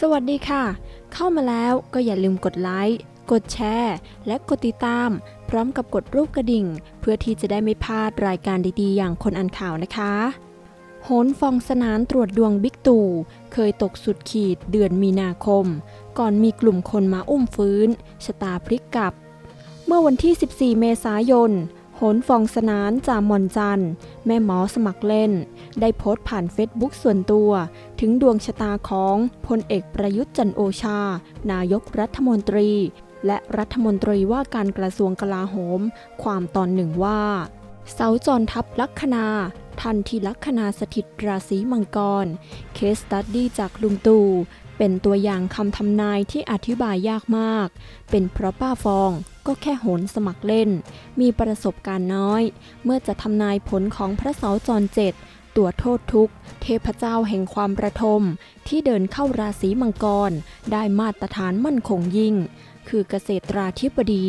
สวัสดีค่ะ เข้ามาแล้วก็อย่าลืมกดไลค์ กดแชร์ และกดติดตาม พร้อมกับกดรูปกระดิ่ง เพื่อที่จะได้ไม่พลาดรายการดีๆ อย่างคนอ่านข่าวนะคะ โหนฟองสนานตรวจดวงบิ๊กตู่ เคยตกสุดขีดเดือนมีนาคม ก่อนมีกลุ่มคนมาอุ้มฟื้น ชะตาพลิกกลับ เมื่อวันที่ 14 เมษายน โหนฟองสนานจามมอนจัน แม่หมอสมัครเล่น ได้โพสต์ผ่านเฟซบุ๊กส่วนตัว ถึงดวงชะตาของพลเอกประยุทธ์จันโอชา นายกรัฐมนตรี และรัฐมนตรีว่าการกระทรวงกลาโหม ความตอนหนึ่งว่า เสาจรทัพลัคนาทันทีลัคนาสถิตราศีมังกร เคสตัดดี้จากลุงตู่ เป็นตัวอย่างคำทำนายที่อธิบายยากมาก เป็นเพราะป้าฟองก็แค่โหนสมัครเล่น มีประสบการณ์น้อย เมื่อจะทำนายผลของพระเสาจรเจ็ดตัวโทษทุก เทพเจ้าแห่งความประทม ที่เดินเข้าราศีมังกร ได้มาตรฐานมั่นคงยิ่ง คือเกษตราธิบดี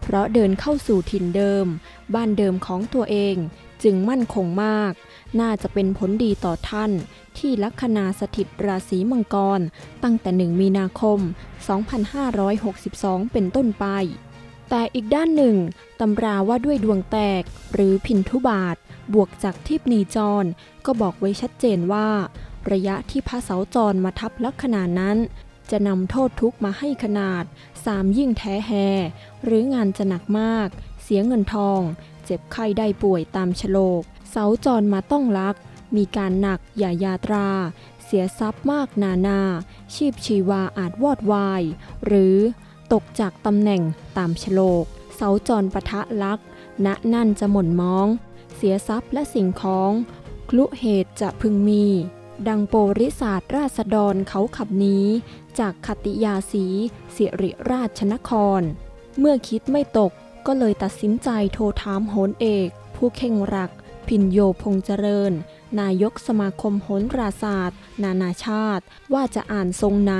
เพราะเดินเข้าสู่ถิ่นเดิม บ้านเดิมของตัวเอง จึงมั่นคงมาก น่าจะเป็นผลดีต่อท่าน ที่ลัคนาสถิตราศีมังกร ตั้งแต่ 1 มีนาคม 2562 เป็นต้นไป แต่อีกด้านหนึ่งตำราว่าด้วยดวงแตกหรือพินทุบาท บวกจากทิพนีจร ก็บอกไว้ชัดเจนว่า ระยะที่พระเสาจรมาทับลัคนานั้นจะนำโทษทุกมาให้ขนาดสามยิ่งแท้แฮหรืองานจะหนักมาก เสียเงินทอง เจ็บไข้ได้ป่วยตามชโลก เสาจรมาต้องรัก มีการหนักอย่ายาตรา เสียทรัพย์มากนานา ชีพชีวาอาจวอดวาย หรือตกจากตำแหน่งตามชโลก เสาจรปะทะลัก ณนั่นจะหม่นมอง เสียทรัพย์และสิ่งของคลุเหตุจะพึงมี ดังโปริศาสตร์ราษฎรเขาขับนี้ จากคติยาสีสิริราชนคร เมื่อคิดไม่ตก ก็เลยตัดสินใจโทรถามโหนเอก ผู้เข่งรัก พินโยพงเจริญ นายกสมาคมโหนราศาสตร์ นานาชาติ ว่าจะอ่านทรงไหน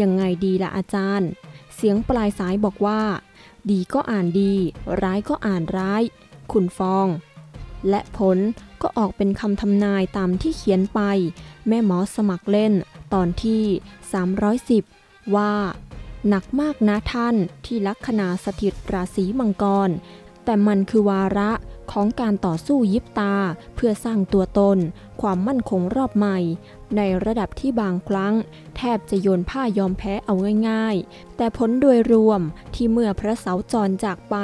ยังไงดีละอาจารย์ เสียงปลายสายบอกว่า ดีก็อ่านดี ร้ายก็อ่านร้าย คุณฟอง และผลก็ออกเป็นคำทำนายตามที่เขียนไป แม่หมอสมัครเล่น ตอนที่ 310 ว่า หนักมากนะท่านที่ลัคนาสถิตราศีมังกร แต่มันคือวาระของการต่อสู้ยิบตา เพื่อสร้างตัวตน ความมั่นคงรอบใหม่ ในระดับที่บางครั้ง แทบจะโยนผ้ายอมแพ้เอาง่ายๆ แต่ผลโดยรวมที่เมื่อพระเสาจรจากไป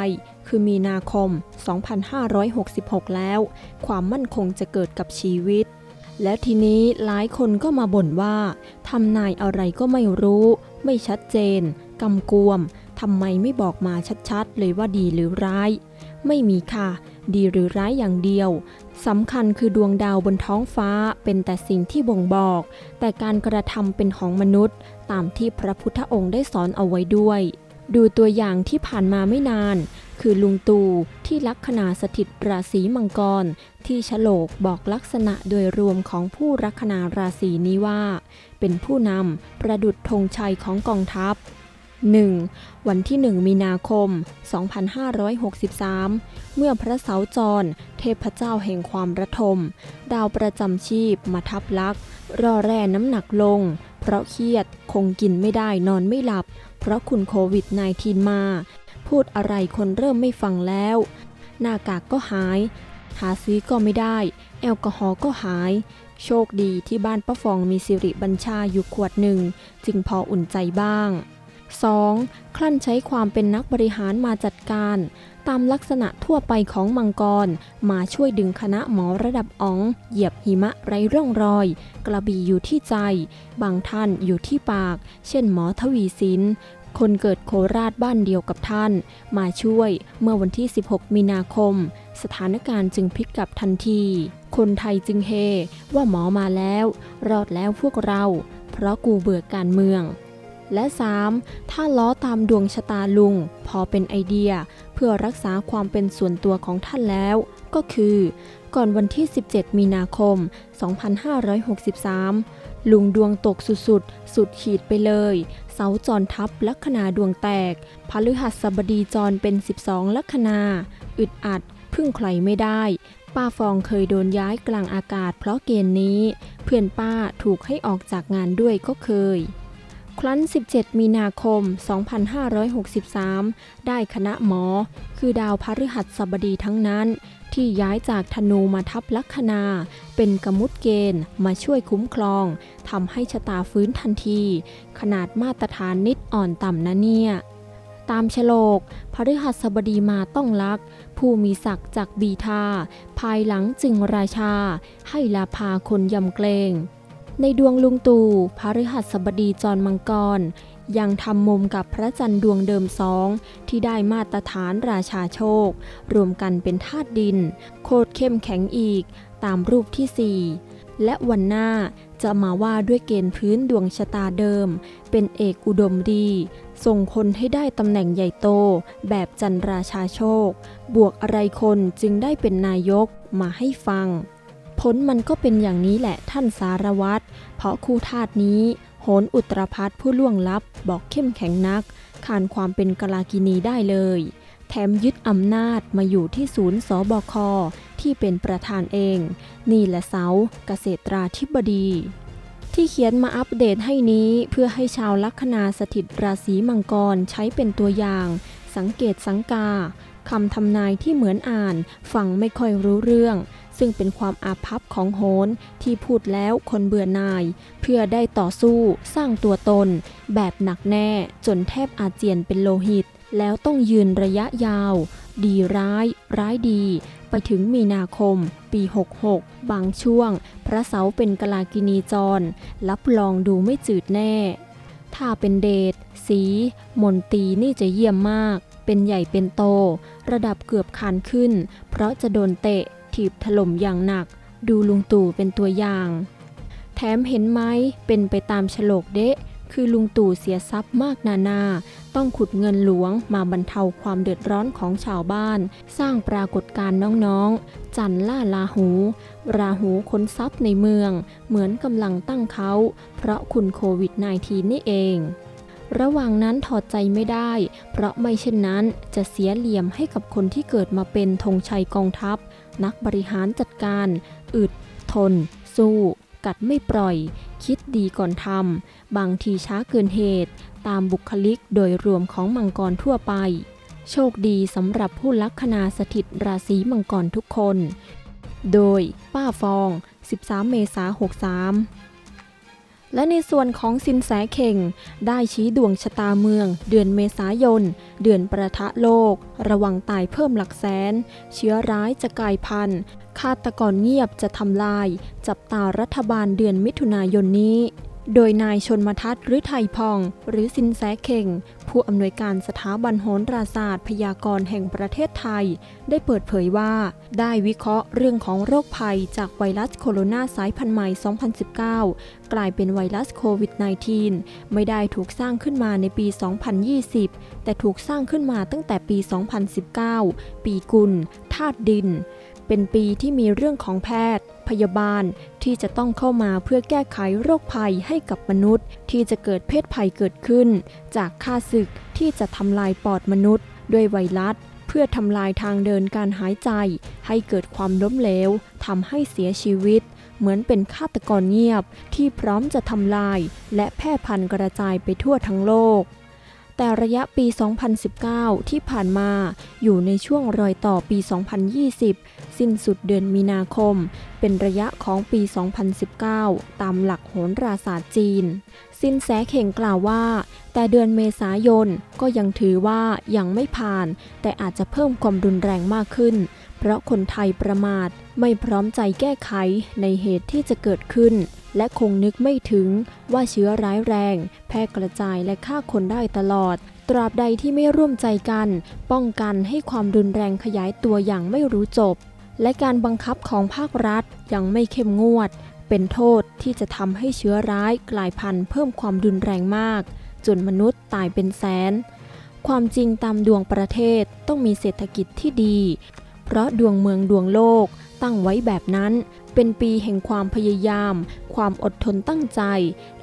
คือมีนาคม 2566 แล้ว ความมั่นคงจะเกิดกับชีวิตและทีนี้หลายคนก็มาบ่นว่าทำนายอะไรก็ไม่รู้ ไม่ชัดเจน กำกวมทำไมไม่บอกมาชัดๆ เลยว่าดีหรือร้าย ไม่มีค่ะ ดีหรือร้ายอย่างเดียวสำคัญคือดวงดาวบนท้องฟ้าเป็นแต่สิ่งที่บ่งบอก แต่การกระทำเป็นของมนุษย์ ตามที่พระพุทธองค์ได้สอนเอาไว้ด้วย ดูตัวอย่างที่ผ่านมาไม่นาน คือลุงตู่ที่ลักคนาสถิตราศีมังกร ที่ฉลกบอกลักษณะโดยรวมของผู้ลัคนาราศีนี้ว่า เป็นผู้นำประดุจธงชัยของกองทัพ 1. วันที่ 1 มีนาคม 2563 เมื่อพระเสาจร เทพเจ้าแห่งความระทม ดาวประจำชีพมาทับลักรอแร่น้ำหนักลง เพราะเครียดคงกินไม่ได้นอนไม่หลับ เพราะคุณโควิด -19 มา พูดอะไรคนเริ่มไม่ฟังแล้ว หน้ากากก็หาย หาซื้อก็ไม่ได้ แอลกอฮอล์ก็หาย โชคดีที่บ้านป้าฟองมีสิริบัญชาอยู่ขวดหนึ่ง จึงพออุ่นใจบ้าง 2. คลั่นใช้ความเป็นนักบริหารมาจัดการ ตามลักษณะทั่วไปของมังกร มาช่วยดึงคณะหมอระดับอ๋อง เหยียบหิมะไร้ร่องรอย กระบี่อยู่ที่ใจ บางท่านอยู่ที่ปาก เช่นหมอทวีสิน คนเกิดโคราชบ้านเดียวกับท่าน มาช่วยเมื่อวันที่ 16 มีนาคม สถานการณ์จึงพลิกกลับทันที คนไทยจึงเฮ ว่าหมอมาแล้ว รอดแล้วพวกเรา เพราะกูเบื่อการเมือง และ 3. ถ้าล้อตามดวงชะตาลุง พอเป็นไอเดีย เพื่อรักษาความเป็นส่วนตัวของท่านแล้ว ก็คือ ก่อนวันที่ 17 มีนาคม 2563 ลุงดวงตกสุดๆ สุดขีดไปเลย เสาจรทับลัคนาดวงแตกพฤหัสบดีจรเป็น 12 ลัคนา อึดอัด พึ่งใครไม่ได้ ป้าฟองเคยโดนย้ายกลางอากาศเพราะเกณฑ์นี้ เพื่อนป้าถูกให้ออกจากงานด้วยก็เคยครั้น 17 มีนาคม 2563 ได้คณะหมอ คือดาวพฤหัสบดีทั้งนั้น ที่ย้ายจากธนูมาทับลัคนา เป็นกมุตเกณฑ์มาช่วยคุ้มครองทำให้ชะตาฟื้นทันที ขนาดมาตรฐานนิดอ่อนต่ำนะเนี่ยตามฉลกพฤหัสบดีมาต้องรัก ผู้มีศักดิ์จากบีทา ภายหลังจึงราชา ให้ลาพาคนยำเกรง ในดวงลุงตู่พฤหัสบดีจรมังกร ยังทำมุมกับพระจันทร์ดวงเดิมสองที่ได้มาตรฐานราชาโชค รวมกันเป็นธาตุดิน โคตรเข้มแข็งอีก ตามรูปที่ 4 และวันหน้าจะมาว่าด้วยเกณฑ์พื้นดวงชะตาเดิม เป็นเอกอุดมดี ส่งคนให้ได้ตำแหน่งใหญ่โต แบบจันราชาโชค บวกอะไรคนจึงได้เป็นนายกมาให้ฟัง ผลมันก็เป็นอย่างนี้แหละท่านสารวัตรเพราะคู่ธาตุนี้ นอุตรพัฒน์ผู้ล่วงลับบอกเข้มแข็งนัก ขานความเป็นกลากินีได้เลย แถมยึดอำนาจมาอยู่ที่ศูนย์สบค ที่เป็นประธานเอง นี่แหละเสาเกษตราธิบดี ที่เขียนมาอัปเดตให้นี้เพื่อให้ชาวลัคนาสถิตราศีมังกรใช้เป็นตัวอย่าง สังเกตสังกาคำทำนายที่เหมือนอ่าน ฟังไม่ค่อยรู้เรื่อง ซึ่งเป็นความอาภัพของโหนที่พูดแล้วคนเบื่อหน่าย เพื่อได้ต่อสู้สร้างตัวตน แบบหนักแน่จนแทบอาเจียนเป็นโลหิต แล้วต้องยืนระยะยาว ดีร้าย ร้ายดี ไปถึงมีนาคม ปี 66 บางช่วง พระเสาเป็นกลากินีจร รับรองดูไม่จืดแน่ ถ้าเป็นเดชสี มนตีนี่จะเยี่ยมมากเป็นใหญ่เป็นโต ระดับเกือบคานขึ้น เพราะจะโดนเตะ ถีบถล่มอย่างหนัก ดูลุงตู่เป็นตัวอย่าง แถมเห็นไหมเป็นไปตามฉลกเดะคือลุงตู่เสียทรัพย์มากนานา ต้องขุดเงินหลวงมาบรรเทาความเดือดร้อนของชาวบ้าน สร้างปรากฏการณ์น้องๆ จันล่าลาหู ราหูค้นทรัพย์ในเมือง เหมือนกำลังตั้งเขา เพราะคุณโควิด -19 นี่เอง ระหว่างนั้นถอดใจไม่ได้ เพราะไม่เช่นนั้นจะเสียเหลี่ยมให้กับคนที่เกิดมาเป็นธงชัยกองทัพ นักบริหารจัดการ อึด ทน สู้ กัดไม่ปล่อย คิดดีก่อนทำ บางทีช้าเกินเหตุ ตามบุคลิกโดยรวมของมังกรทั่วไป โชคดีสำหรับผู้ลัคนาสถิตราศีมังกรทุกคน โดยป้าฟอง 13 เมษายน 63 และในส่วนของสินแสเข่ง ได้ชี้ดวงชะตาเมือง เดือนเมษายน เดือนประทะโลก ระวังตายเพิ่มหลักแสน เชื้อร้ายจะกลายพันธุ์ฆาตกรเงียบจะทำลาย จับตารัฐบาลเดือนมิถุนายนนี้ โดยนายชนมทัศน์หรือไทยพอง หรือสินแสเข่ง ผู้อำนวยการสถาบันโหราศาสตร์ พยากรณ์แห่งประเทศไทย ได้เปิดเผยว่า ได้วิเคราะห์เรื่องของโรคภัยจากไวรัสโคโรนาสายพันธุ์ใหม่ 2019 กลายเป็นไวรัสโควิด -19 ไม่ได้ถูกสร้างขึ้นมาในปี 2020 แต่ถูกสร้างขึ้นมาตั้งแต่ปี 2019 ปีกุลธาตุดิน เป็นปีที่มีเรื่องของแพทย์ พยาบาลที่จะต้องเข้ามาเพื่อแก้ไขโรคภัยให้กับมนุษย์ ที่จะเกิดเพศภัยเกิดขึ้น จากค่าศึกที่จะทำลายปอดมนุษย์ ด้วยไวรัสเพื่อทำลายทางเดินการหายใจ ให้เกิดความล้มเหลวทำให้เสียชีวิต เหมือนเป็นฆาตกรเงียบที่พร้อมจะทำลาย และแพร่พันธุ์กระจายไปทั่วทั้งโลก แต่ระยะปี 2019 ที่ผ่านมาอยู่ในช่วงรอยต่อปี 2020 สิ้นสุดเดือนมีนาคม เป็นระยะของปี 2019 ตามหลักโหราศาสตร์จีน สินแสเข่งกล่าวว่า แต่เดือนเมษายนก็ยังถือว่ายังไม่ผ่าน แต่อาจจะเพิ่มความรุนแรงมากขึ้น เพราะคนไทยประมาทไม่พร้อมใจแก้ไขในเหตุที่จะเกิดขึ้น และคงนึกไม่ถึงว่าเชื้อร้ายแรง แพร่กระจายและฆ่าคนได้ตลอด ตราบใดที่ไม่ร่วมใจกัน ป้องกันให้ความรุนแรงขยายตัวอย่างไม่รู้จบ และการบังคับของภาครัฐยังไม่เข้มงวด เป็นโทษที่จะทำให้เชื้อร้ายกลายพันธุ์เพิ่มความรุนแรงมาก จนมนุษย์ตายเป็นแสน ความจริงตามดวงประเทศต้องมีเศรษฐกิจที่ดี เพราะดวงเมืองดวงโลกตั้งไว้แบบนั้น เป็นปีแห่งความพยายาม ความอดทนตั้งใจ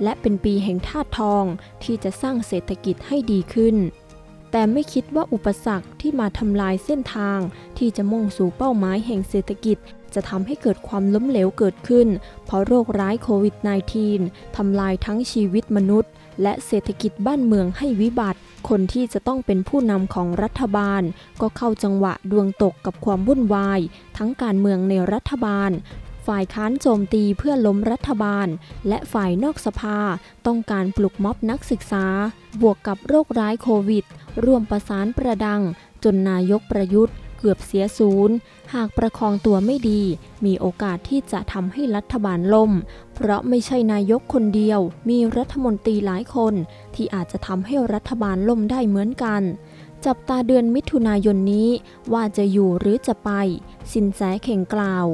และเป็นปีแห่งธาตุทองที่จะสร้างเศรษฐกิจให้ดีขึ้น แต่ไม่คิดว่าอุปสรรคที่มาทำลายเส้นทางที่จะมุ่งสู่เป้าหมายแห่งเศรษฐกิจ จะทำให้เกิดความล้มเหลวเกิดขึ้น เพราะโรคร้ายโควิด -19 ทำลายทั้งชีวิตมนุษย์ และเศรษฐกิจบ้านเมืองให้วิบัติ คนที่จะต้องเป็นผู้นำของรัฐบาล ก็เข้าจังหวะดวงตกกับความวุ่นวาย ทั้งการเมืองในรัฐบาลฝ่ายค้านโจมตีเพื่อล้มรัฐบาล และฝ่ายนอกสภาต้องการปลุกม็อบนักศึกษา บวกกับโรคร้ายโควิด ร่วมประสานประดัง จนนายกประยุทธ์ กือบเสียศูนย์หากประคองตัวไม่ดี มีโอกาสที่จะทำให้รัฐบาลล่ม เพราะไม่ใช่นายกคนเดียว มีรัฐมนตรีหลายคน ที่อาจจะทำให้รัฐบาลล่มได้เหมือนกัน จับตาเดือนมิถุนายนนี้ว่าจะอยู่หรือจะไป สินแสเข่งกล่าว